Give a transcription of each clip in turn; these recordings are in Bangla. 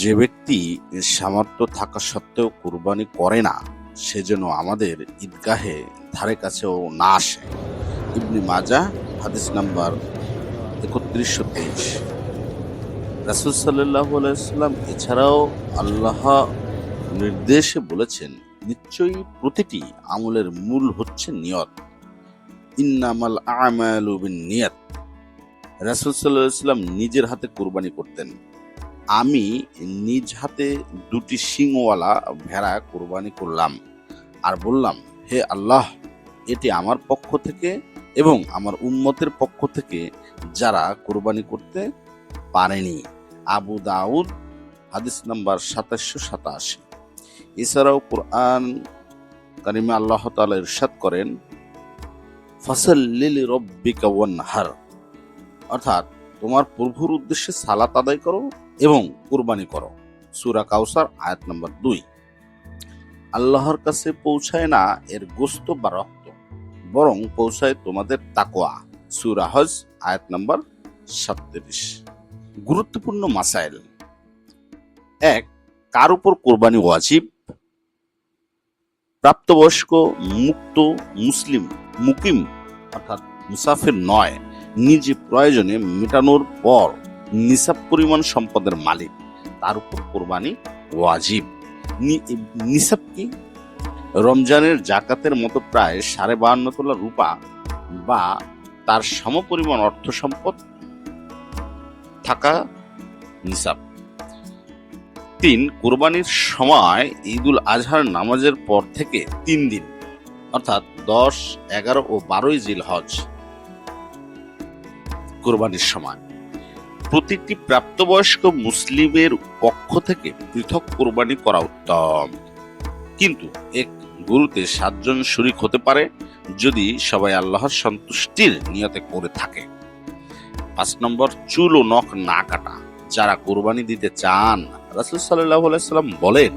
যে ব্যক্তি সামর্থ্য থাকা সত্ত্বেও কুরবানি করে না, সে যেন আমাদের ঈদগাহে ধারে কাছেও না আসে। ইবনি মাজা, হাদিস নাম্বার একত্রিশশো তেইশ। রাসুল সাল্লাহ আলাইসাল্লাম এছাড়াও আল্লাহ নির্দেশে বলেছেন, নিশ্চয়ই প্রতিটি আমলের মূল হচ্ছে নিয়ত। ইন্নামাল আমালু নিয়ত। রাসুল সাল্লাহ ইসলাম নিজের হাতে কোরবানি করতেন। আমি নিজ হাতে দুটি শিংওয়ালা ভেড়া কোরবানি করলাম আর বললাম, হে আল্লাহ, এটি আমার পক্ষ থেকে এবং আমার উম্মতের পক্ষ থেকে যারা কোরবানি করতে পারেনি। আবু দাউদ, হাদিস নাম্বার সাতাশশো সাতাশি। এছাড়াও কোরআন কারিমে আল্লাহ তাআলা ইরশাদ করেন ফসল লিলি রব্বিকা ওয়ানহার। অর্থাৎ তোমার প্রভুর উদ্দেশ্যে সালাত আদায় করো এবং কুরবানি করো। সুরা কাউসার আয়াত নম্বর দুই। আল্লাহর কাছে পৌঁছায় না এর গোস্ত বা রক্ত, বরং পৌঁছায় তোমাদের তাকোয়া সুরা হজ আয়াত নম্বর সাতত্রিশ। গুরুত্বপূর্ণ মাসাইল। এক, কার উপর কোরবানি ওয়াজিব? প্রাপ্তবয়স্ক, মুক্ত, মুসলিম, মুকিম, অর্থাৎ মুসাফির নয় নিজে প্রয়োজনে মেটানোর পর নিসাব পরিমাণ সম্পদের মালিক, তার উপর কোরবানি ওয়াজিব। নিসাব কি? রমজানের জাকাতের মতো প্রায় সাড়ে বাহান্ন তোলা রূপা বা তার সমপরিমাণ অর্থ সম্পদ থাকা নিসাব। তিন, কোরবানির সময় ঈদুল আজহার নামাজের পর থেকে তিন দিন, অর্থাৎ দশ, এগারো ও বারোই জিল হজ কোরবানির সময় প্রতিটি প্রাপ্তবয়স্ক মুসলিমের পক্ষ থেকে পৃথক কোরবানি করা উত্তম। কিন্তু এক গরুতে সাতজন শরিক হতে পারে যদি সবাই আল্লাহর সন্তুষ্টির নিয়তে করে থাকে। পাঁচ নম্বর, চুল ও নখ না কাটা। যারা কোরবানি দিতে চান, রাসুল সাল্লাম বলেন,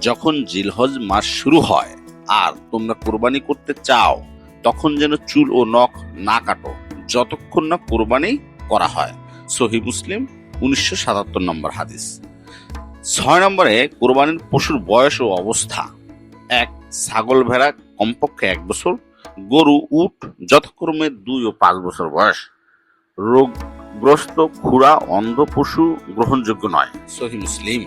যখন জিলহজ মাস শুরু হয় আর তোমরা কোরবানি করতে চাও, তখন যেন চুল ও নখ না কাটো। যতক্ষণ না কোরবানি করা হয়। সহি মুসলিম, উনিশশো সাতাত্তর নম্বর হাদিস। ছয় নম্বরে, কোরবানির পশুর বয়স ও অবস্থা। এক, ছাগল ভেড়া কমপক্ষে এক বছর, গরু, উট যথাক্রমে দুই ও পাঁচ বছর বয়স। রোগগ্রস্ত খুরা অন্ধ পশু গ্রহণযোগ্য নয়। সহি মুসলিম।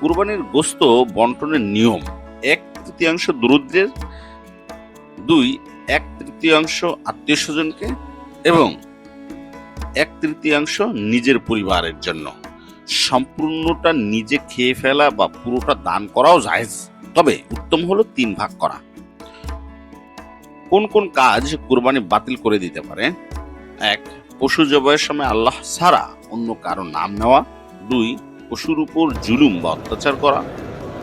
কুরবানির গোস্ত বন্টনের নিয়ম। এক, তৃতীয়াংশ দরিদ্রের। দুই এক তৃতীয়াংশ আত্মীয় স্বজনকে এবং এক তৃতীয়াংশ নিজের পরিবারের জন্য। সম্পূর্ণটা নিজে খেয়ে ফেলা বা পুরোটা দান করাও জায়েজ। তবে উত্তম হলো তিন ভাগ করা। কোন কোন কাজ কুরবানি বাতিল করে দিতে পারে? এক, পশু জবাইয়ের সময় আল্লাহ ছাড়া অন্য কারও নাম নেওয়া। দুই, পশুর উপর জুলুম বা অত্যাচার করা।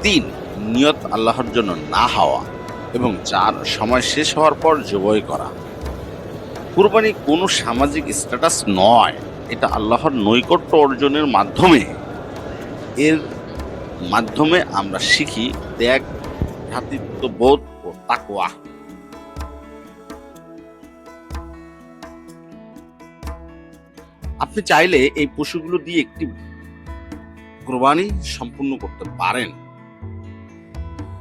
তিন, নিয়ত আল্লাহর জন্য না হওয়া। এবং চার সময় শেষ হওয়ার পর জবাই করা। কুরবানি কোনো সামাজিক স্ট্যাটাস নয়, এটা আল্লাহর নৈকট্য অর্জনের মাধ্যমে। এর মাধ্যমে আমরা শিখি ত্যাগ ভ্রাতৃত্ববোধ ও তাকওয়া। আপনি চাইলে এই পশুগুলো দিয়ে একটি কোরবানি সম্পূর্ণ করতে পারেন।